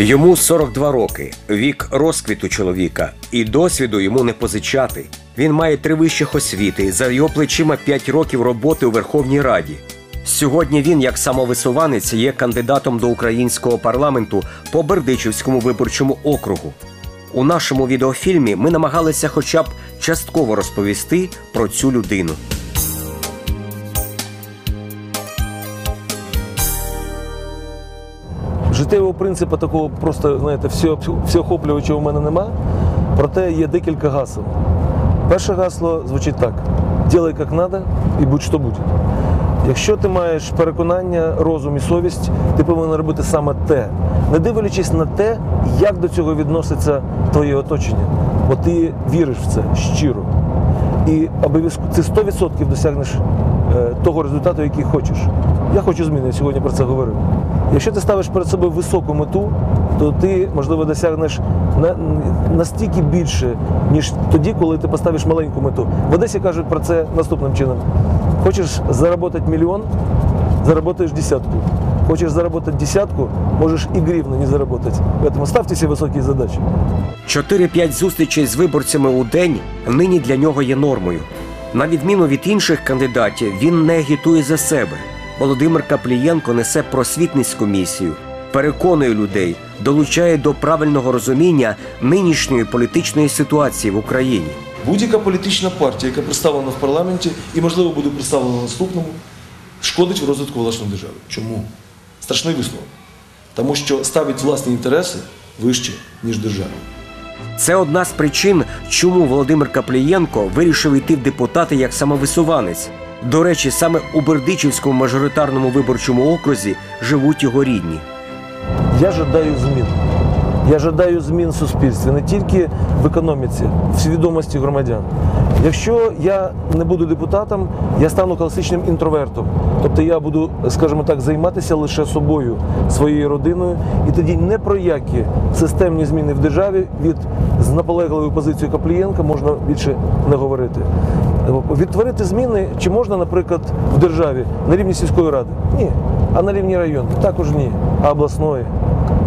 Йому 42 роки, вік розквіту чоловіка, і досвіду йому не позичати. Він має три вищих освіти, за його плечима 5 років роботи у Верховній Раді. Сьогодні він, як самовисуванець, є кандидатом до українського парламенту по Бердичівському виборчому округу. У нашому відеофільмі ми намагалися хоча б частково розповісти про цю людину. Життєвого принципу такого просто, знаєте, всеохоп- всеохоплюючого в мене нема. Проте є декілька гасел. Перше гасло звучить так: ділай як треба і будь-що буде. Якщо ти маєш переконання, розум і совість, ти повинен робити саме те, не дивлячись на те, як до цього відноситься твоє оточення. Бо ти віриш в це щиро. І обов'язково ти 100% досягнеш е, того результату, який хочеш. Я хочу зміни, я сьогодні про це говорив. Якщо ти ставиш перед собою високу мету, то ти, можливо, досягнеш настільки більше, ніж тоді, коли ти поставиш маленьку мету. В Одесі кажуть про це наступним чином: хочеш заробити мільйон, заработаешь десятку. Хочешь заработать десятку, можешь и гривну не заработать. Поэтому ставьте себе высокие задачи. 4-5 зустрічей з виборцями у день нині для нього є нормою. На відміну від інших кандидатів, він не агітує за себе. Володимир Каплієнко несе просвітницьку місію, переконує людей, долучає до правильного розуміння нинішньої політичної ситуації в Україні. Будь-яка політична партія, яка представлена в парламенті і, можливо, буде представлена в наступному, шкодить в розвитку власної держави. Чому? Страшний висновок. Тому що ставить власні інтереси вище, ніж держава. Це одна з причин, чому Володимир Каплієнко вирішив йти в депутати як самовисуванець. До речі, саме у Бердичівському мажоритарному виборчому окрузі живуть його рідні. Я жадаю змін. Я жадаю змін в суспільстві не тільки в економіці, в свідомості громадян. Якщо я не буду депутатом, я стану класичним інтровертом. Тобто я буду, скажімо так, займатися лише собою, своєю родиною, і тоді не про які системні зміни в державі від з наполегливою позицією Каплієнка можна більше не говорити. Відтворити зміни чи можна, наприклад, в державі на рівні сільської ради? Ні. А на рівні району? Також ні. А обласної?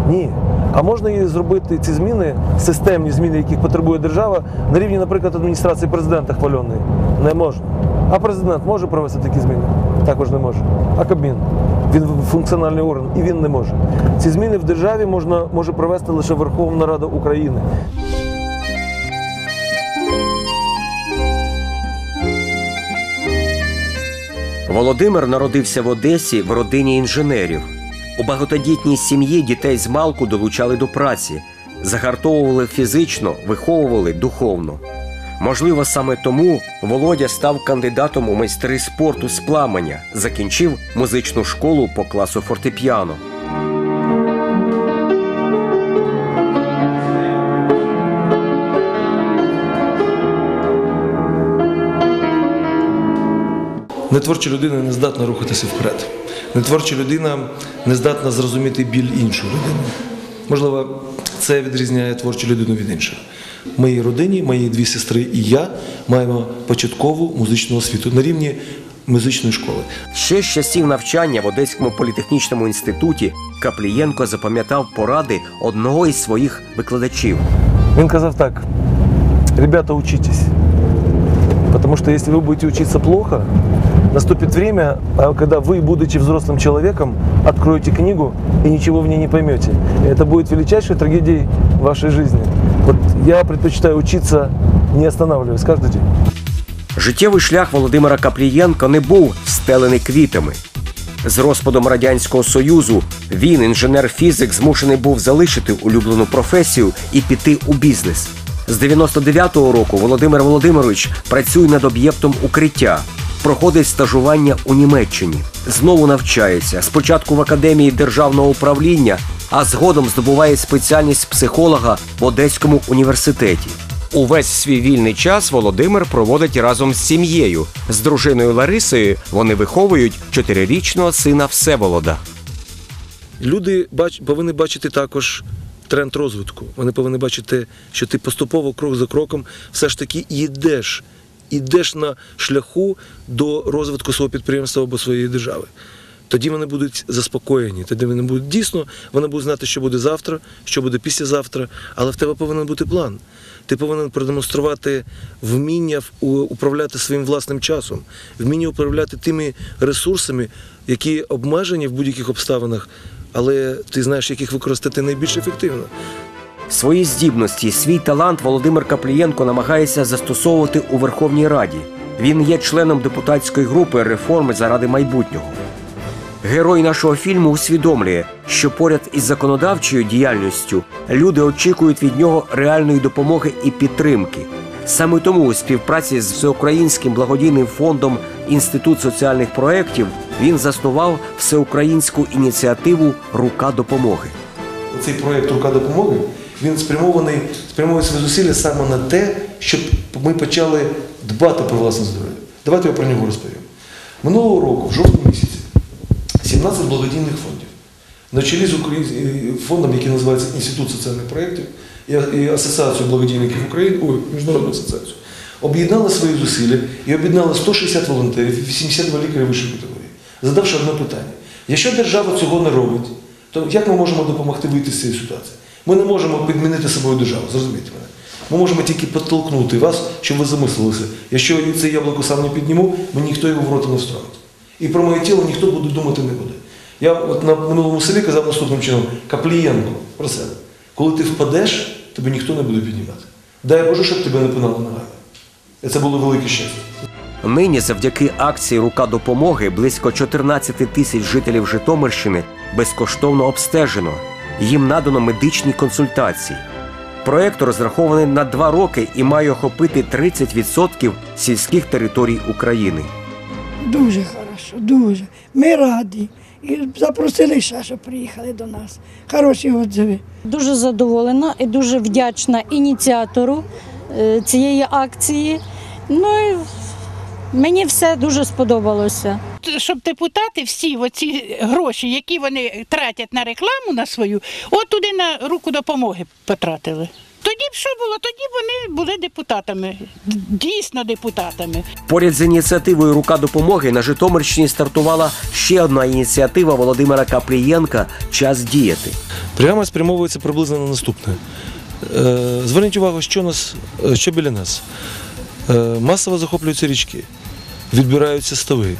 Ні. А можна і зробити ці зміни, системні зміни, яких потребує держава, на рівні, наприклад, адміністрації президента хваленої? Не можна. А президент може провести такі зміни? Також не може. А Кабмін? Він функціональний орган і він не може. Ці зміни в державі можна може провести лише Верховна Рада України. Володимир народився в Одесі в родині інженерів. У багатодітній сім'ї дітей з малку долучали до праці, загартовували фізично, виховували духовно. Можливо, саме тому Володя став кандидатом у майстри спорту з пламеня, закінчив музичну школу по класу фортепіано. Нетворча людина не здатна рухатися вперед. Нетворча людина не здатна зрозуміти біль іншої людини. Можливо, це відрізняє творчу людину від інших. Моїй родині, мої дві сестри і я маємо початкову музичну освіту на рівні музичної школи. Ще з часів навчання в Одеському політехнічному інституті Каплієнко запам'ятав поради одного із своїх викладачів. Він казав так: ребята, учитесь. Потому что если вы будете учиться плохо, наступит время, а, когда вы, будучи взрослым человеком, откроете книгу и ничего в ней не поймете. И это будет величайшей трагедией вашей жизни. Вот я предпочитаю учиться, не останавливаясь каждый день. Життєвий шлях Володимира Каплієнка не був встелений квітами. З розпадом Радянського Союзу він, інженер-фізик, змушений був залишити улюблену професію і піти у бізнес. З 99-го року Володимир Володимирович працює над об'єктом укриття, проходить стажування у Німеччині, знову навчається спочатку в академії державного управління, а згодом здобуває спеціальність психолога в Одеському університеті. Увесь свій вільний час Володимир проводить разом з сім'єю. З дружиною Ларисою вони виховують чотирирічного сина Всеволода. Люди бач, повинні бачити також тренд розвитку. Вони повинні бачити, що ти поступово, крок за кроком, все ж таки йдеш, йдеш на шляху до розвитку свого підприємства або своєї держави. тоді вони будуть заспокоєні. Тоді вони будуть дійсно, вони будуть знати, що буде завтра, що буде післязавтра, але в тебе повинен бути план. Ти повинен продемонструвати вміння управляти своїм власним часом, вміння управляти тими ресурсами, які обмежені в будь-яких обставинах, але ти знаєш, як їх використати найбільш ефективно. Свої здібності, свій талант Володимир Каплієнко намагається застосовувати у Верховній Раді. Він є членом депутатської групи реформи заради майбутнього. Герой нашого фільму усвідомлює, що поряд із законодавчою діяльністю люди очікують від нього реальної допомоги і підтримки. Саме тому у співпраці з всеукраїнським благодійним фондом Інститут соціальних проєктів він заснував всеукраїнську ініціативу Рука допомоги. Цей проєкт Рука допомоги він спрямований, спрямовує свої зусилля саме на те, щоб ми почали дбати про власне здоров'я. Давайте я про нього розповім. Минулого року, в жовтні місяці, 17 благодійних фондів на чолі з Україн- фондом, який називається Інститут соціальних проєктів і Асоціацію благодійників України, ой, Міжнародну асоціацію, об'єднали свої зусилля і об'єднали 160 волонтерів і 82 лікарі вищої категорії, задавши одне питання. Якщо держава цього не робить, то як ми можемо допомогти вийти з цієї ситуації? Ми не можемо підмінити собою державу, зрозумійте мене. Ми можемо тільки підтолкнути вас, щоб ви замислилися. Якщо я це яблуко сам не підніму, мені ніхто його в рота не встромить. І про моє тіло ніхто буде думати не буде. Я от на минулому селі казав наступним чином, Каплієнко про себе. Коли ти впадеш, тебе ніхто не буде піднімати. Дай Боже, щоб тебе не пинали ногами. Це було велике щастя. Нині, завдяки акції Рука допомоги, близько 14 тисяч жителів Житомирщини безкоштовно обстежено. Їм надано медичні консультації. Проект розрахований на два роки і має охопити 30% сільських територій України. Дуже хорошо, дуже. Ми раді. І запросили ще, щоб приїхали до нас. Хороші отзиви. Дуже задоволена і дуже вдячна ініціатору е, цієї акції. Ну і мені все дуже сподобалося. щоб депутати всі оці гроші, які вони тратять на рекламу на свою, от туди на руку допомоги потратили. Тоді б що було? Тоді вони були депутатами, дійсно депутатами. Поряд з ініціативою Рука допомоги на Житомирщині стартувала ще одна ініціатива Володимира Каплієнка Час діяти. Прямо спрямовується приблизно на наступне. Е, Зверніть увагу, що, нас, е, що біля нас. Е, Масово захоплюються річки, відбираються стави,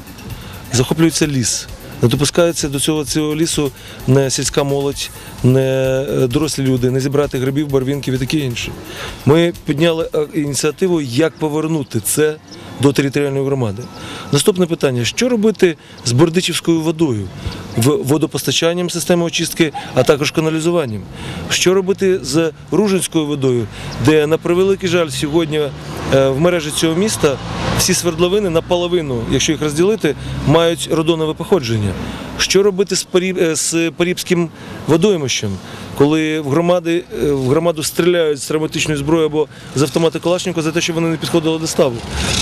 захоплюється ліс. Не допускається до цього, цього лісу не сільська молодь, не е, дорослі люди, не зібрати грибів, барвінків і таке інше. Ми підняли е, ініціативу, як повернути це до територіальної громади. Наступне питання: що робити з Бордичівською водою, водопостачанням системи очистки, а також каналізуванням? Що робити з Ружинською водою, де, на превеликий жаль, сьогодні е, в мережі цього міста всі свердловини наполовину, якщо їх розділити, мають родонове походження. Що робити з, Паріб... е, з Парібським водоймищем, коли в, громади, е, в громаду стріляють з травматичної зброї або з автомата Калашникова за те, що вони не підходили до ставу?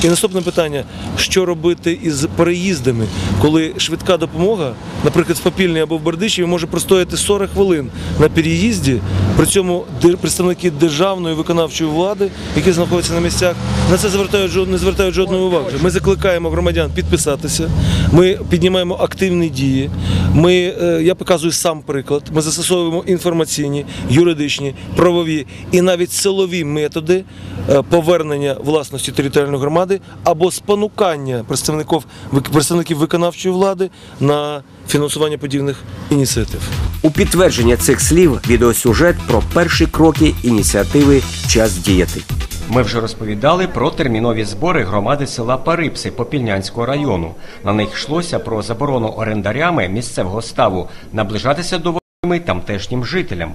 І наступне питання: що робити із переїздами, коли швидка допомога, наприклад, в Попільні або в Бердичеві, може простояти 40 хвилин на переїзді, при цьому представники державної виконавчої влади, які знаходяться на місцях, на це звертають не звертають жодної уваги. Ми закликаємо громадян підписатися. Ми піднімаємо активні дії. Ми, е, я показую сам приклад. Ми застосовуємо інформаційні, юридичні, правові і навіть силові методи е, повернення власності територіальної громади або спонукання представників, представників виконавчої влади на фінансування подібних ініціатив. У підтвердження цих слів відеосюжет про перші кроки ініціативи Час діяти. Ми вже розповідали про термінові збори громади села Парипси Попільнянського району. На них йшлося про заборону орендарями місцевого ставу наближатися до водойми тамтешнім жителям.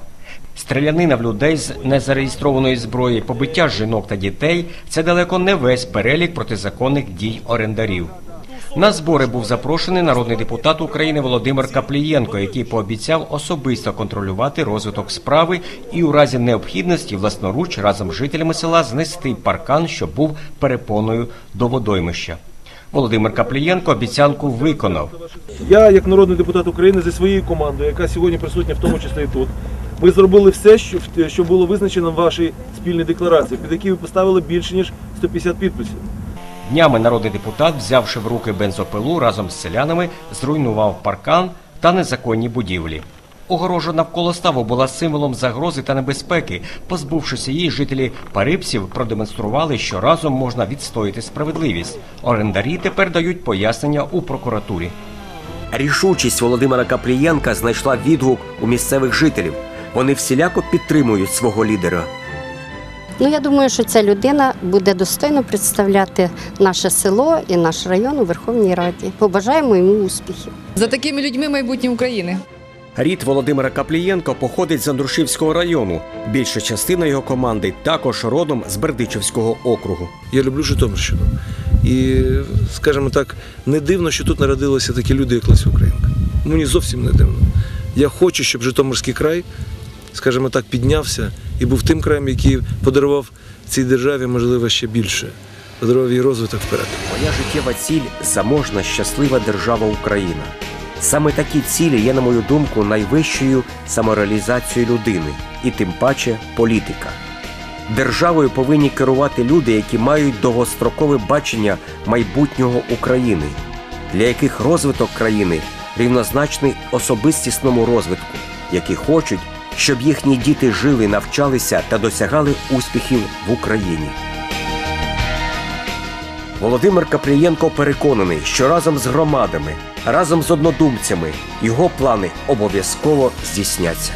Стрілянина в людей з незареєстрованої зброї, побиття жінок та дітей це далеко не весь перелік протизаконних дій орендарів. На збори був запрошений народний депутат України Володимир Каплієнко, який пообіцяв особисто контролювати розвиток справи і у разі необхідності власноруч разом з жителями села знести паркан, що був перепоною до водоймища. Володимир Каплієнко обіцянку виконав. Я, як народний депутат України, зі своєю командою, яка сьогодні присутня, в тому числі і тут, ми зробили все, що, що було визначено в вашій спільній декларації, під якій ви поставили більше ніж 150 підписів. Днями народний депутат, взявши в руки бензопилу, разом з селянами зруйнував паркан та незаконні будівлі. Огорожа навколо ставу була символом загрози та небезпеки. Позбувшися її, жителі Парипсів продемонстрували, що разом можна відстояти справедливість. Орендарі тепер дають пояснення у прокуратурі. Рішучість Володимира Каплієнка знайшла відгук у місцевих жителів. Вони всіляко підтримують свого лідера. Ну, я думаю, що ця людина буде достойно представляти наше село і наш район у Верховній Раді. Побажаємо йому успіхів. За такими людьми майбутнє України. Рід Володимира Каплієнко походить з Андрушівського району. Більша частина його команди також родом з Бердичівського округу. Я люблю Житомирщину. І, скажімо так, не дивно, що тут народилися такі люди, як Леся Українка. Мені зовсім не дивно. Я хочу, щоб Житомирський край, скажімо так, піднявся і був тим краєм, який подарував цій державі, можливо, ще більше. Подарував їй розвиток вперед. Моя життєва ціль заможна, щаслива держава Україна. Саме такі цілі є, на мою думку, найвищою самореалізацією людини, і тим паче політика. Державою повинні керувати люди, які мають довгострокове бачення майбутнього України, для яких розвиток країни рівнозначний особистісному розвитку, які хочуть, щоб їхні діти жили, навчалися та досягали успіхів в Україні. Володимир Каплієнко переконаний, що разом з громадами, разом з однодумцями його плани обов'язково здійсняться.